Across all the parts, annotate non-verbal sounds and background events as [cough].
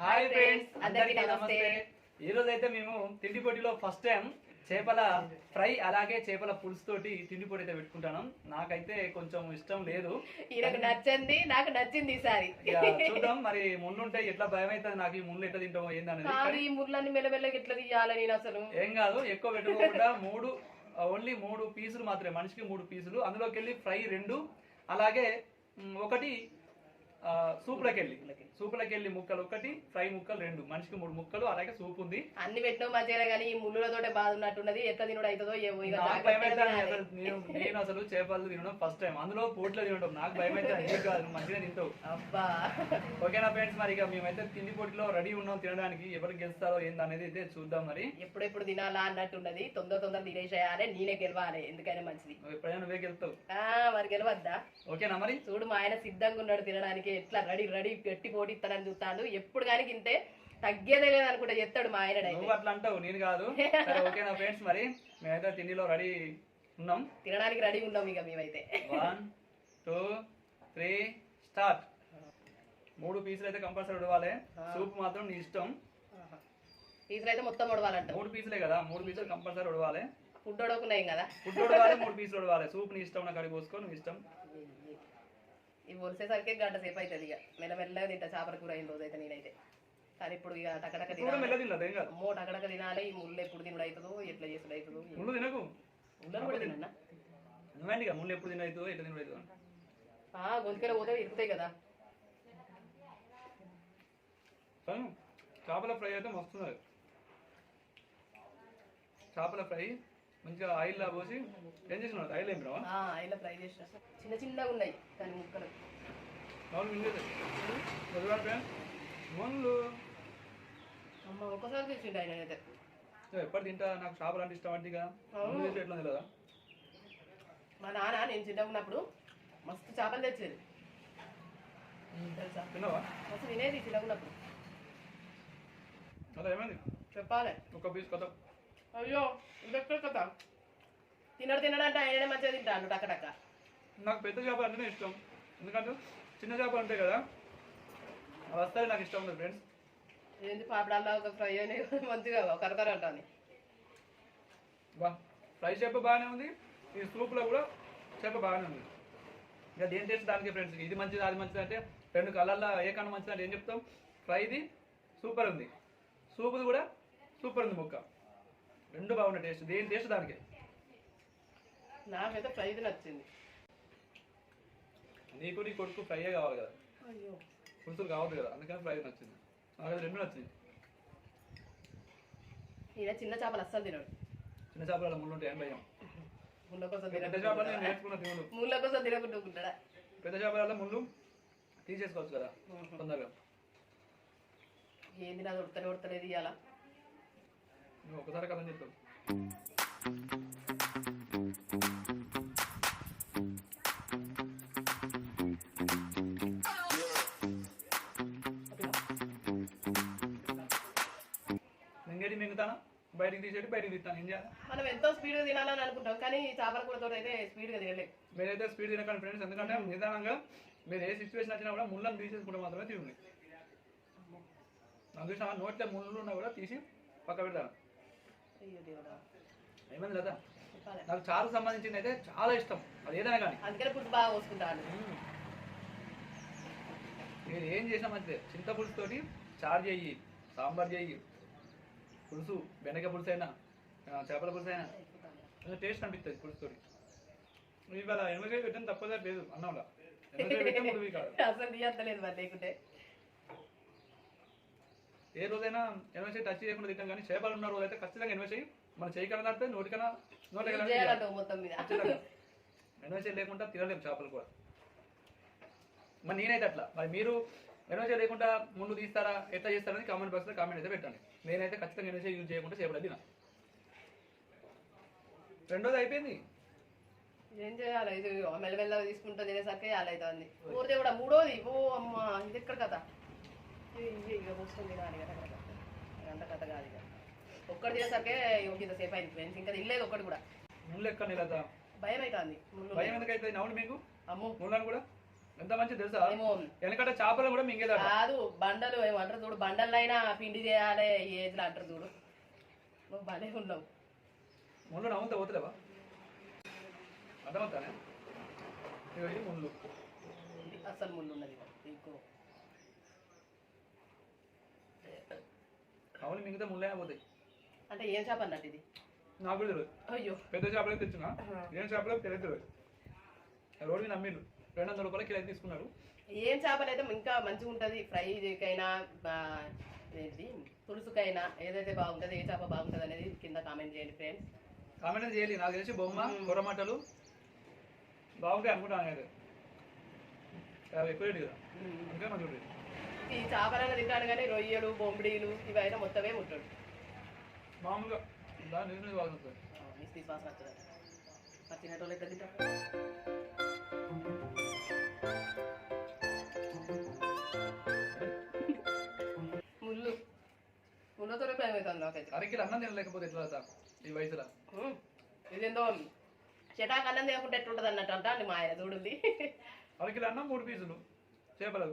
Hi friends అందరికీ నమస్తే. ఈ రోజు అయితే మేము తిండి ఫస్ట్ టైం చేపల ఫ్రై అలాగే చేపల పులుసు తోటి తిండి పోటీ అయితే పెట్టుకుంటాను. నాకైతే కొంచెం ఇష్టం లేదు. ఈయనకు నచ్చింది నాకు నచ్చింది ఈసారి. చూద్దాం. మరి ముళ్ళుంటే ఎట్లా భయం అవుతుంది నాకు ఈ ముళ్ళు ఎట్లా తింటామో ఏందనేది. ఈ ముళ్ళని మెల్లమెల్లగా ఎట్లా తీయాలి నేను అసలు? ఏం కాదు ఎక్కువ పెట్టుకోకుండా మూడు ఓన్లీ మూడు పీసులు మాత్రమే మనిషికి మూడు పీసులు. అందులోకి వెళ్ళి ఫ్రై రెండు అలాగే ఒకటి సూపులోకి వెళ్ళి సూపులోకి వెళ్ళి ముక్కలు ఒకటి ఫ్రై ముక్కలు రెండు. మనిషికి మూడు ముక్కలు అలాగే సూప్ ఉంది. అన్ని పెట్టినావు మంచిగా కానీ ఈ ముళ్ళతోటే బాధ ఉన్నట్టున్నది. ఎట్లా తినడు అవుతుందో ఏమో నేను అసలు చేపలు తినడం ఫస్ట్ టైం అందులో పోట్లో తినడం నాకు భయం అయితే నీకు కాదు. మంచిగా తింటావు. అబ్బా. ఓకేనా ఫ్రెండ్స్ మరి ఇక మేమైతే తిండి పోటీలో రెడీ ఉన్నాం తినడానికి. ఎవరు గెలుస్తారో ఏంది అనేది అయితే చూద్దాం మరి. ఎప్పుడెప్పుడు తినాలా అన్నట్టున్నది. తొందర తొందర తినేసేయాలి నేనే గెలవాలి. ఎందుకైనా మంచిది. ఎప్పుడైనా నువ్వే గెలుస్తావు మరి గెలవద్దా? ఓకేనా మరి. చూడు మా ఆయన సిద్ధంగా ఉన్నాడు తినడానికి. ఎట్లా రెడీ రెడీ పెట్టి పోటీ ఇస్తానని చూస్తాడు. ఎప్పుడు కానీ తింటే తగ్గేదే లేదు అనుకుంటా చెప్తాడు మా ఆయన నువ్వు అట్లా అంటావు నేను కాదు. సరే ఓకేనా ఫ్రెండ్స్ మరి మేమైతే తిండిలో రెడీ ఉన్నాం. తినడానికి రెడీ ఉన్నాం ఇక మేమైతే. One two three start. మూడు పీసులు అయితే కంపల్సరీ ఉడవాలి. సూప్ మాత్రం నీ ఇష్టం. పీసులు అయితే మొత్తం ఉడవాలంట. మూడు పీసులే కదా మూడు పీసులు కంపల్సరీ ఉడవాలి. ఫుడ్ ఉడకున్నాయి కదా. ఫుడ్ ఉడవాలి మూడు పీసులు ఉడవాలి. సూప్ నీ ఇష్టం నాకు అడిగి పోసుకో నువ్వు ఇష్టం. ఇవి ఒలిసేసరికి గంట సేపు అవుతుంది ఇక మెల్లమెల్లగా తింటా చేపల కూర అయిన రోజు అయితే నేనైతే. కానీ ఇప్పుడు ఇక టకటక తినాలి. అమ్మో టకటక తినాలి. ఈ ముళ్ళు ఎప్పుడు తినడు అవుతుందో ఎట్లా చేసుడు అవుతుందో ముళ్ళు తినకు. ముళ్ళని కూడా నువ్వేంటి ముళ్ళు ఎప్పుడు తినవుతుందో ఎట్లా తినవుతుందో గొంతుకెళ్ళి పోతే ఇరుకుతాయి కదా. చేపల ఫ్రై అయితే మస్తున్నది చేపల ఫ్రై మంచిగా ఆయిల్లో పోసి ఏం చేసినావు ఆయిల్ ఏం రావా? ఆ, ఆయిల్లో ఫ్రై చేసిన. చిన్న చిన్నగా ఉన్నాయి కానీ ముక్కలు. అవును మింగేది ముళ్ళు అమ్మ ఒకసారి తెచ్చిండు ఆయన అయితే. ఎప్పుడు తింటా నాకు చేపలు అంటే ఇష్టం అంటే ఎట్లా తెలియదా మా నాన్న నేను చిన్నగా ఉన్నప్పుడు మస్తు చేపలు తెచ్చేది. తెలుసా? తిన్నావా? మస్తు తినేది చిన్నగా ఉన్నప్పుడు. అలా ఏమైంది? చెప్పాలి. ఒక పీస్ కొత్త అయ్యో ఇంకెక్కడ కదా? తినడు తినడంటే ఆయననే మంచిగా తింటాడు టక్క టక్క నాకు పెద్ద చేపలు అంటేనే ఇష్టం. ఎందుకంటే చిన్న చేపలు ఉంటాయి కదా? వస్తాయి నాకు ఇష్టం ఉంది ఫ్రెండ్స్ ఏంది పాపడాల్లో ఒక ఫ్రై అని మంచిగా కరకర అంటాను బా ఫ్రై చేప బాగానే ఉంది. ఈ సూప్లో కూడా చేప బాగానే ఉంది. ఇక దేని టేస్ట్ దానికి ఫ్రెండ్స్ ఇది మంచిది అది మంచిది అంటే రెండు కలర్లో ఏ కన్నా మంచిది అంటే ఏం చెప్తాం? ఫ్రైది సూపర్ ఉంది. సూపుది కూడా సూపర్ ఉంది ముక్క. రెండు బాగున్నాయి టేస్ట్. దేని టేస్ట్ దానికి? నాకైతే ఫ్రైది నచ్చింది. నీకు నీ కొడుకు ఫ్రైయే కావాలి కదా? అయ్యో. పులుసులు కావద్దు కదా అందుకని ఫ్రై నచ్చింది. నాకు అది రెండు నచ్చింది. ఈయన చిన్న చేపలు అస్సలు తినడు. చిన్న చేపల ముళ్ళు ఉంటాయి భయం? ముళ్ళ కోసం పెద్ద చేపలు నేను తినకుండా నేర్చుకున్న తినుడు ముళ్ళ కోసం తినకుండా పెద్ద చేపల ముళ్ళు తీసేసుకోవచ్చు కదా తొందరగా. ఏంది నాది ఉడతనే ఉడతలేదు ఇవాళ ఒకసారి కథని చెప్తావు. మింగేటి మింగుతానా? బయటికి తీసేటి బయటికి తీస్తాను. ఏం చేయాలి? మనం ఎంతో స్పీడ్గా తినాలని అనుకుంటాం కానీ చేపల కూరతో అయితే స్పీడ్గా తినలేం. మీరైతే స్పీడ్ తినకండి ఫ్రెండ్స్ ఎందుకంటే నిదానంగా మీరు ఏ సిచ్యువేషన్ వచ్చినా కూడా ముళ్ళని తీసేసుకుంటే మాత్రమే తినండి. చూసిన నోట్లో ముళ్ళు ఉన్నా కూడా తీసి పక్క పెడతాను. అయ్యో దేవుడా. ఏమైంది లేదా నాకు చారుకు సంబంధించింది అయితే చాలా ఇష్టం. అది ఏదైనా కానీ. అందుకనే పుట్టు బాగా పోసుకుంటాను. మీరు ఏం చేసినా మంచిదే. చింతపులుసు తోటి చారు చెయ్యి సాంబార్ చెయ్యి పులుసు బెండకాయ పులుసు అయినా చేపల పులుసు అయినా టేస్ట్ అనిపిస్తుంది పులుసు తోటి ఇవాళ ఎనభై పెట్టిన తప్పదే లేదు అన్నంలో ఎనభై పెట్టే ముడివి కాదు. అసలు తీయత్తలేదు మరి లేకుంటే. ఏ రోజైనా ఎనభై టచ్ చేయకుండా తింటాం కానీ చేపలు ఉన్న రోజు అయితే ఖచ్చితంగా మన చేయి కన్నా నడితే నోటికన్నా నోటికన్నా మీద. ఎనభై లేకుండా తినలేము చేపలు కూడా. మరి నేనైతే అట్లా. మరి మీరు ఎనభై లేకుండా ముందు తీస్తారా ఎట్లా చేస్తారని కామెంట్ బాక్స్లో కామెంట్ అయితే పెట్టండి. నేనైతే ఖచ్చితంగా ఎనభై యూజ్ చేయకుండా చేపలు తిన. రెండోది అయిపోయింది. ఏం చేయాలి? ఇది మెల్లమెల్లగా తీసుకుంటా తినేసరికి అలా అవుతుంది కూడా మూడోది? ఓ అమ్మ ఇది ఎక్కడ కథ? ఇది ఇక కూర్చొని తినాలి కదా కథ అంత కథ కాదు ఇక ఒక్కటి అయింది ఫ్రెండ్స్ ఇంకా తినలేదు ఒక్కటి కూడా. ముళ్ళు ఎక్కడ లేదా భయం అవుతుంది భయం ఎందుకైతే అవును మీకు? అమ్ము. ముళ్ళని కూడా? ఎంత మంచి తెలుసా? ఏమో. వెనకట చేపలు కూడా మింగేదట. కాదు బండలు ఏమంటారు చూడు. బండలైనా పిండి చేయాలి ఏజ్లో అంటారు చూడు. నువ్వు భలే ఉన్నావు. ముళ్ళు నవ్వుతా పోతలేవా? అర్థమవుతానే? ఇది ముళ్ళు. ఇది అస్సలు ముళ్ళు ఉన్నది ఇంకో అవును మిగతా ముళ్ళైనా పోతాయి అంటే ఏం చేప అన్నట్టు ఇది? నాకు తెలియదు. అయ్యో. పెద్ద చేపలే తెచ్చున్నా ఏం చేపలో తెలియదు తెలియదు. రోడ్డు నమ్మిండు రెండు వందల రూపాయలకి కిలో తీసుకున్నారు. ఏం చేపలు అయితే ఇంకా మంచిగా ఉంటుంది. ఫ్రైకైనా ఏంటి పులుసుకైనా ఏదైతే బాగుంటుంది ఏ చేప బాగుంటుంది అనేది కింద కామెంట్ చేయండి ఫ్రెండ్స్. కామెంట్ చేయాలి. నాకు తెలిసి బొమ్మ మ్మ్. కూరమట్టలు బాగుంటాయి అనుకుంటాను అయితే యాభై ఎక్కువ కదా. ఇంకా మంచి ఉంటుంది. ఈ చేపలైనా తింటాను కానీ రొయ్యలు బొంబిడీలు ఇవి అయితే మొత్తమే ముట్టాడు. మామూలుగా వచ్చినట్టు ఎట్లా తింటాం ముళ్ళు. ముళ్ళతోనే భయం అవుతుంది నాకైతే. అరకిలో అన్నం తినలేకపోతే ఎట్లా ఈ వయసులో. ఇదేందో చెటాకు అన్నం తినకుండా ఎట్లుంటుంది అన్నట్టు అంట మా ఆయన చూడుంది అరకిలో అన్నం మూడు పీసులు చేపలు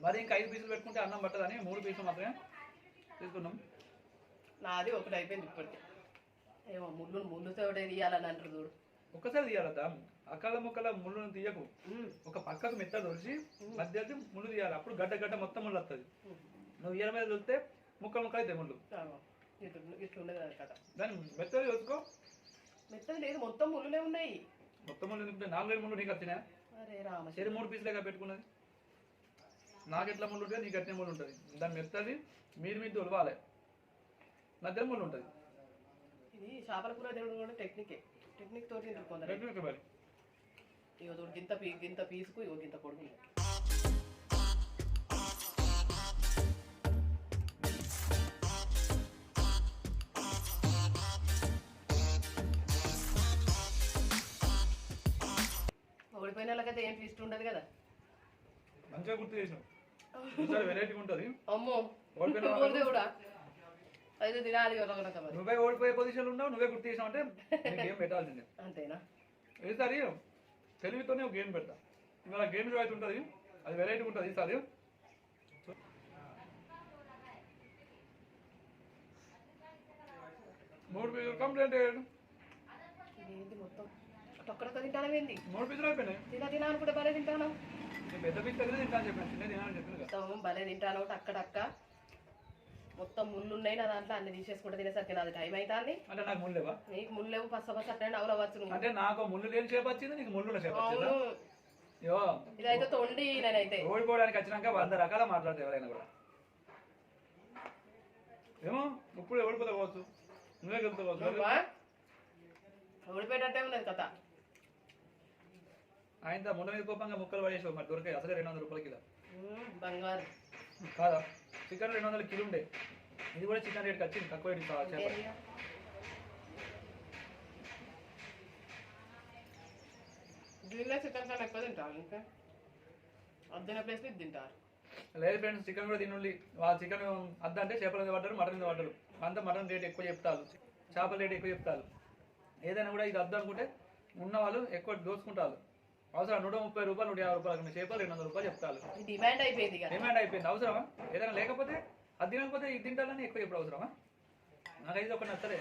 మరి ఇంకా ఐదు పీసులు పెట్టుకుంటే అన్నం పట్టదని మూడు పీసులు మాత్రమే తీసుకున్నాం. నాది ఒకటి అయిపోయింది ఇప్పటికి. ఏమో ముళ్ళు ముళ్ళుతో తీయాలని అంటారు చూడు. ఒక్కసారి తీయాలట అక్కల ముక్కల ముళ్ళును తీయకు. ఒక పక్కకు మెత్త దొరిచి మధ్య ముళ్ళు తీయాలి. అప్పుడు గడ్డ గడ్డ మొత్తం ముళ్ళు వస్తుంది. నువ్వు ఇయర్ మీద చూస్తే ముక్కలు ముక్కలు అయితే ముళ్ళు. ఆ, ఇట్లా ఇట్లా ఉండదు అనమాట దాన్ని మెత్తగా చూసుకో మెత్తది లేదు మొత్తం ముళ్ళులే ఉన్నాయి. మొత్తం ముళ్ళు ఎందుకుంటే నాలుగైదు ముళ్ళు నీకు రామ సరే మూడు పీసులేగా పెట్టుకున్నది. నాకు ఎట్లా ముళ్ళు ఉంటుంది నీకు ఎట్లా ముళ్ళు ఉంటుంది దాన్ని మెత్తది మీరు మీద తొలవాలి మధ్యలో ముళ్ళు ఉంటుంది ఇది చేపల కూర తినడం కూడా టెక్నికే. టెక్నిక్ తోటి తింటారు కొందరు. టెక్నిక్ మరి. చూడు గింత పీ గింత పీసుకు ఇగో గింత పొడుగు. ఓడిపోయిన వాళ్ళకైతే ఏం ట్విస్ట్ ఉండదు కదా? మంచిగా గుర్తు చేసినావు. ఈసారి వెరైటీగా ఉంటుంది. అమ్మో. ఓడిపోయిన ఊరిదే కూడా. అయితే తినాలి ఒకనొక మరి. నువ్వే ఓడిపోయే పొజిషన్లో ఉన్నావు నువ్వే గుర్తు చేసినావు అంటే గేమ్ పెట్టాల్సిందే. అంతేనా? ఈసారి తెలివితోనే ఒక గేమ్ పెడతా. ఇవాళ గేమ్ అయితే ఉంటుంది అది వెరైటీ ఉంటుంది ఈసారి. మూడు పీసులు కంప్లైంట్ అయ్యాడు మొత్తం? ఒక్కడొక్క తింటాను ఏంది మూడు పీసులు అయిపోయినాయి. తినా తినా అనుకుంటే భలే తింటాను. కదా. మొత్తం భలే తింటాను అక్కడక్క మొత్తం ముళ్ళు ఉన్నాయి నా దాంట్లో అన్ని తీసేసుకుంటే తినేసరికి నాది టైం అవుతుంది అంటే నాకు ముళ్ళు లేవా? నీకు ముళ్ళు లేవు పచ్చ పచ్చ అట్లా అవలవచ్చు నువ్వు. అంటే నాకు ముళ్ళు లేని షేప్ వచ్చింది నీకు ముళ్ళు అవును. యో. ఇదైతే తొండి నేనైతే. ఓడిపోవడానికి వచ్చినాక వంద రకాల మాట్లాడతారు ఎవరైనా కూడా. ఏమో ఇప్పుడు ఓడిపోతే పోవచ్చు? నువ్వే నువ్వా? ఓడిపోయేటట్టే ఉన్నది కథ. ఆయన ముండ మీద కోపంగా ముక్కలు పడేసావు. మరి దొరికాయి అసలే రెండు వందల రూపాయల కిలో. బంగారు. కాదా? చికెన్ రెండు వందల కిలో ఉండే. ఇది కూడా చికెన్ రేట్కి వచ్చింది. తక్కువ కావాలి చేప? దీనిలో చికెన్ కన్నా ఎక్కువ తింటారు ఇంకా? అద్దెన ప్లేస్ ఇది తింటారు. లేదు ఫ్రెండ్స్ చికెన్ కూడా తినండి. వాళ్ళ చికెన్ అద్దంటే చేపల మీద పడ్డారు మటన్ మీద పడ్డారు. అంతా మటన్ రేట్ ఎక్కువ చెప్తారు. చేపల రేట్ ఎక్కువ చెప్తారు. ఏదైనా కూడా ఇది అద్దు అనుకుంటే ఉన్న వాళ్ళు ఎక్కువ దోచుకుంటారు. అవసరం నూట ముప్పై రూపాయలు నూట యాభై రూపాయలు చేపలు రెండు వందల రూపాయలు చెప్తారు. ఇది డిమాండ్ అయిపోయింది డిమాండ్ అయిపోయింది. అవసరమా? ఏదైనా లేకపోతే అది తినకపోతే ఇది తింటాలని ఎక్కువ ఎప్పుడు అవసరమా? నాకైతే ఒక నచ్చలే.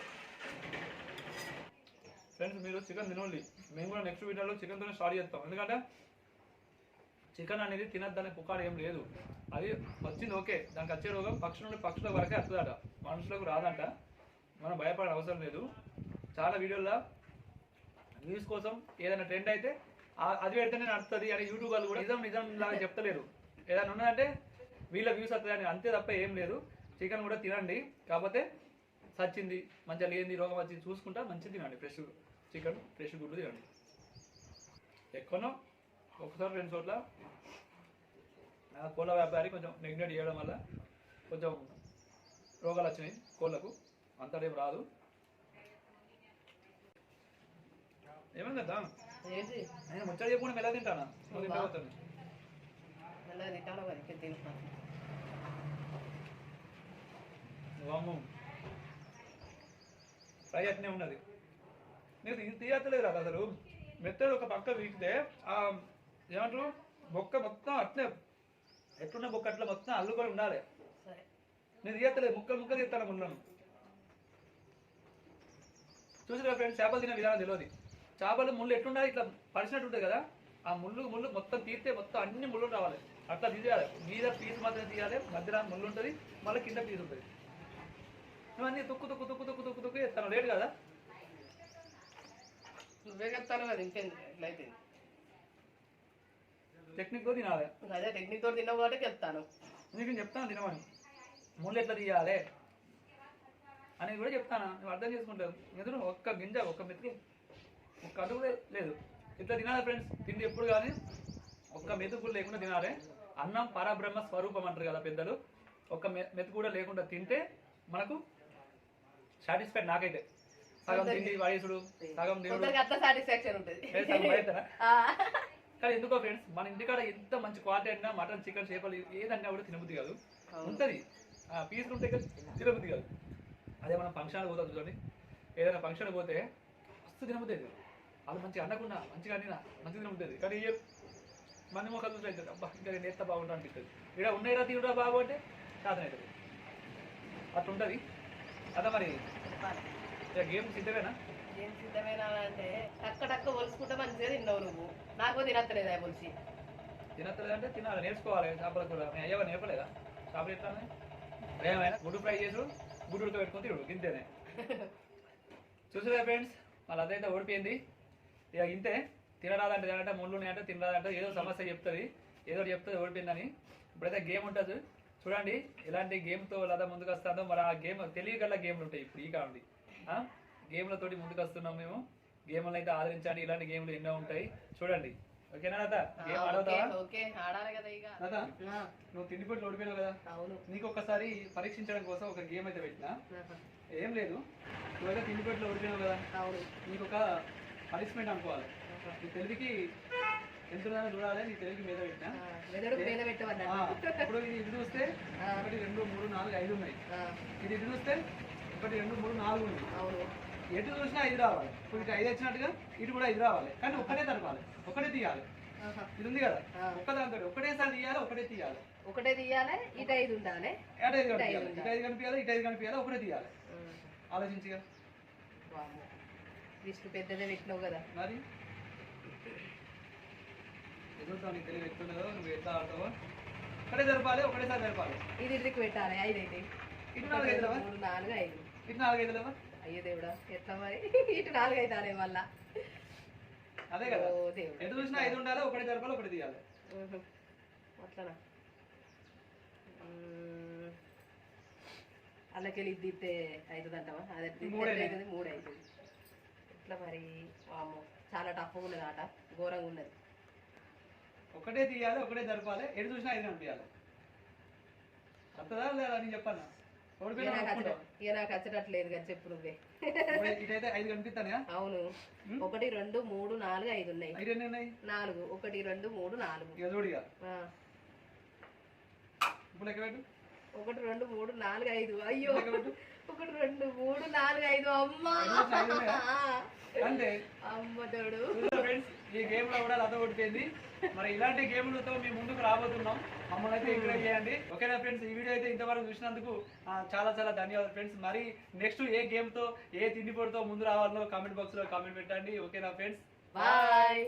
ఫ్రెండ్స్ మీరు చికెన్ తినండి. మేము కూడా నెక్స్ట్ వీడియోలో చికెన్తోనే స్టార్ట్ చేస్తాం. ఎందుకంటే చికెన్ అనేది తినద్దనే పుకారు ఏం లేదు. అది వచ్చింది ఓకే. దానికి వచ్చే రోగం పక్షుల నుండి పక్షుల వరకే వస్తుందట. మనుషులకు రాదంట. మనం భయపడే అవసరం లేదు. చాలా వీడియోల్లో వ్యూస్ కోసం ఏదైనా ట్రెండ్ అయితే అది పెడితేనే నడుస్తుంది అని యూట్యూబ్ వాళ్ళు కూడా నిజం నిజం లాగా చెప్తలేరు. ఏదైనా ఉన్నదంటే వీళ్ళ వ్యూస్ వస్తుంది అని అంతే తప్ప ఏం లేదు. చికెన్ కూడా తినండి. కాకపోతే సచ్చింది మంచిగా లేని రోగం వచ్చింది చూసుకుంటా మంచిది తినండి. ఫ్రెష్ చికెన్ ఫ్రెష్ గుడ్లు తినండి. ఎక్కువనో ఒకసారి రెండు చోట్ల కోళ్ళ వ్యాపారి కొంచెం నెగ్నెట్ చేయడం వల్ల కొంచెం రోగాలు వచ్చినాయి కోళ్ళకు. అంతటేం రాదు. ఏమైంది కదా ఏంటి? నేను ముచ్చట చెప్పకుండా మెల్ల తింటానా? మెల్లగా తింటాను మరి? ఇక్కడ తింటున్నాను వాము ఫ్రై అట్నే ఉన్నది. నీకు ఇది తీయట్లేదు రా అసలు? మెత్తడు ఒక పక్క వీకితే ఆ ఏమంటారు? బొక్క మొత్తం అట్లే ఎట్లున్న బొక్క అట్లా మొత్తం అల్లుకొని ఉండాలి. నేను తీయట్లేదు ముక్కలు ముక్కలు తీస్తాను ముళ్ళను చూసిరా ఫ్రెండ్స్ చేపలు తినే విధానం తెలియదు. చేపలు ముళ్ళు ఎట్లుండాలి ఇట్లా పరిచినట్టు ఉంటుంది కదా ఆ ముళ్ళు ముళ్ళు మొత్తం తీస్తే మొత్తం అన్ని ముళ్ళు రావాలి. అట్లా తీసేయాలి. మీద పీస్ మాత్రం తీయాలి. మధ్యలో ముళ్ళు ఉంటుంది మళ్ళీ కింద పీస్ ఉంటుంది. ఇవన్నీ తుక్కు తుక్కు తుక్కు తుక్కు తుక్కు తుక్కు ఎత్తాను లేట్ కదా? నువ్వే చెప్తాను కదా ఇంకేంది? ఎట్లయితే టెక్నిక్తో తినాలి. అదే టెక్నిక్ తోటి తిన్నావు కాబట్టి చెప్తాను. నీకు చెప్తాను తినమని. ముళ్ళు ఎట్లా తీయాలి? అనేది కూడా చెప్తాను? నువ్వు అర్థం చేసుకుంటావు. ఎదురు ఒక్క గింజ ఒక్క మెతుకు. ఒక్క అడుగు లేదు. ఇట్లా తినాలి ఫ్రెండ్స్ తిండి ఎప్పుడు కానీ ఒక్క మెతుకు కూడా లేకుండా తినాలి. అన్నం పరబ్రహ్మ స్వరూపం అంటారు కదా పెద్దలు. ఒక్క మెతుకు కూడా లేకుండా తింటే మనకు సాటిస్ఫైడ్ నాకైతే. సగం తిండి వయసుడు సగం దేవుడు. కానీ ఎందుకో ఫ్రెండ్స్ మన ఇంటికాడ ఎంత మంచి క్వాలిటీ అయినా మటన్ చికెన్ చేపలు ఏదన్నా కూడా తినబుద్ధి కాదు. ఉంటది. ఆ పీసులు ఉంటే కదా తినబుద్ధి కాదు. అదే మనం ఫంక్షన్ పోతాం చూడండి. ఏదైనా ఫంక్షన్ పోతే మస్తు తినబుద్ధి అవుతుంది వాళ్ళు మంచిగా అనకుండా మంచిగా అనినా మంచిగా తినబుద్ధి కానీ మన మొక్కలు చూసి అవుతుంది అబ్బా ఇంకా నేను ఎత్త బాగుంటా అనిపిస్తుంది. ఇక్కడ ఉన్నాయిరా తీరుడా బాబు అంటే సాధన అవుతుంది. అట్లా ఉంటుంది అదా మరి. ఇక గేమ్ సిద్ధమేనా? ఏం సిద్ధమైన అంటే టక్క టక్క ఒలుసుకుంటే మంచిగా తిన్నావు నువ్వు. నాకు తినత్తలేదా ఒలిసి? తినట్లేదంటే తినాలి నేర్చుకోవాలి. చేపల కూర నేను అయ్యవ నేర్పలేదా? చేపలు ఎట్లా ఉన్నాయి? ఏమైనా గుడ్డు ఫ్రై చేసుడు గుడ్డు ఉడకబెట్టుకొని తిరుడు ఇంతేనే [laughs] చూసారా ఫ్రెండ్స్ మళ్ళీ అదైతే ఓడిపోయింది. ఇక ఇంతే. తినరాదంటే తినంటే ముళ్ళు ఉన్నాయంటే తినరాదంటే ఏదో సమస్య చెప్తుంది. ఏదో చెప్తుంది ఓడిపోయిందని. ఇప్పుడైతే గేమ్ ఉంటుంది. చూడండి ఎలాంటి గేమ్తో లేదా ముందుకు వస్తుందో మరి ఆ గేమ్ తెలియగల గేమ్లు ఉంటాయి ఇప్పుడు ఈ కావండి గేమ్లతోటి ముందుకు వస్తున్నాం మేము. గేమ్లను అయితే ఆదరించండి. ఇలాంటి గేమ్లు ఎన్నో ఉంటాయి. చూడండి. ఓకేనా లత? గేమ్ ఆడవుతావా? లత నువ్వు తిండి పొట్లు ఓడిపోయావు కదా? నీకు ఒక్కసారి పరీక్షించడం కోసం ఒక గేమ్ అయితే పెట్టినా. ఏం లేదు. నువ్వైతే తిండి పొట్లు ఓడిపోయావు కదా? నీకు ఒక పనిష్మెంట్ అనుకోవాలి. నీ తెలివికి ఎంత చూడాలి నీ తెలివికి మీద పెట్టినా? ఇప్పుడు ఇది ఇటు చూస్తే. ఒకటి రెండు మూడు నాలుగు ఐదు ఉన్నాయి. ఇది ఇటు చూస్తే ఒకటి రెండు మూడు నాలుగు అవును. ఎటు చూసినా ఐదు రావాలి. ఇప్పుడు ఇటు ఐదు వచ్చినట్టుగా ఇటు కూడా ఐదు రావాలి. కానీ ఒక్కటే తరపాలి. ఒకటే తీయాలి. ఇది ఉంది కదా. ఒక్కదాంతో ఒకటేసారి తీయాలి ఒకటే తీయాలి. ఒకటే తీయాలి ఇటు ఐదు ఉండాలి. ఇటు ఐదు కనిపించాలి. ఇటు ఐదు కనిపించాలి ఒకటే తీయాలి. ఆలోచించిగా. లిస్ట్ పెద్దదే పెట్టినావు కదా. మరి? ఎదుగుతావు నీకు తెలివి ఎత్తుండదో నువ్వు ఎట్లా ఆడతావో? ఒకటే జరపాలి ఒకటేసారి జరపాలి. ఇది ఇదికి పెట్టాలి ఐదు అయితే ఇటు నాలుగు మూడు నాలుగు ఐదు. ఇటు నాలుగు అయ్యో దేవుడా ఎట్లా మరి? ఇటు నాలుగు అవుతానే మళ్ళా. అదే కదా. ఎటు చూసినా ఐదు ఉండాలి ఒకటే జరపాలి ఒకటి తీయాలి. ఉహు. అట్లనా? మ్మ్. అల్లకెళ్ళి ఇది తీస్తే అవుతుంది అంటావా అదే మూడేనే. అవుతుంది మూడు అవుతుంది ఎట్లా మరి వామ్మో చాలా టఫ్గా ఉన్నది ఆట ఘోరంగా ఉన్నది. ఒకటే తీయాలి ఒకటే జరపాలి ఎటు చూసినా ఐదు కనిపించాలి వస్తుందా లేదా నేను చెప్పాను? ఇక నాకు వచ్చేటట్లేదు కానీ చెప్పు నువ్వే. ఇటైతే ఐదు కనిపిస్తానే అవును. ఒకటి రెండు మూడు నాలుగు ఐదు ఉన్నాయి. నాలుగు. ఒకటి రెండు మూడు నాలుగు. చూడు. ఇప్పుడు పెట్టు. ఒకటి రెండు మూడు నాలుగు ఐదు. అయ్యో ఒకటి రెండు మూడు నాలుగు ఐదు. అమ్మా. అమ్మ తోడు. ఈ గేమ్లో కూడా లత ఓడిపోయింది. మరి ఇలాంటి గేమ్లతో మేము ముందుకు రాబోతున్నాం. మమ్మల్ని అయితే ఎంకరేజ్ చేయండి. ఓకేనా ఫ్రెండ్స్ ఈ వీడియో అయితే ఇంతవరకు చూసినందుకు చాలా చాలా ధన్యవాదాలు ఫ్రెండ్స్ మరి నెక్స్ట్ ఏ గేమ్తో ఏ తిండి పొడితో ముందు రావాలో కామెంట్ బాక్స్లో కామెంట్ పెట్టండి. ఓకేనా ఫ్రెండ్స్ బాయ్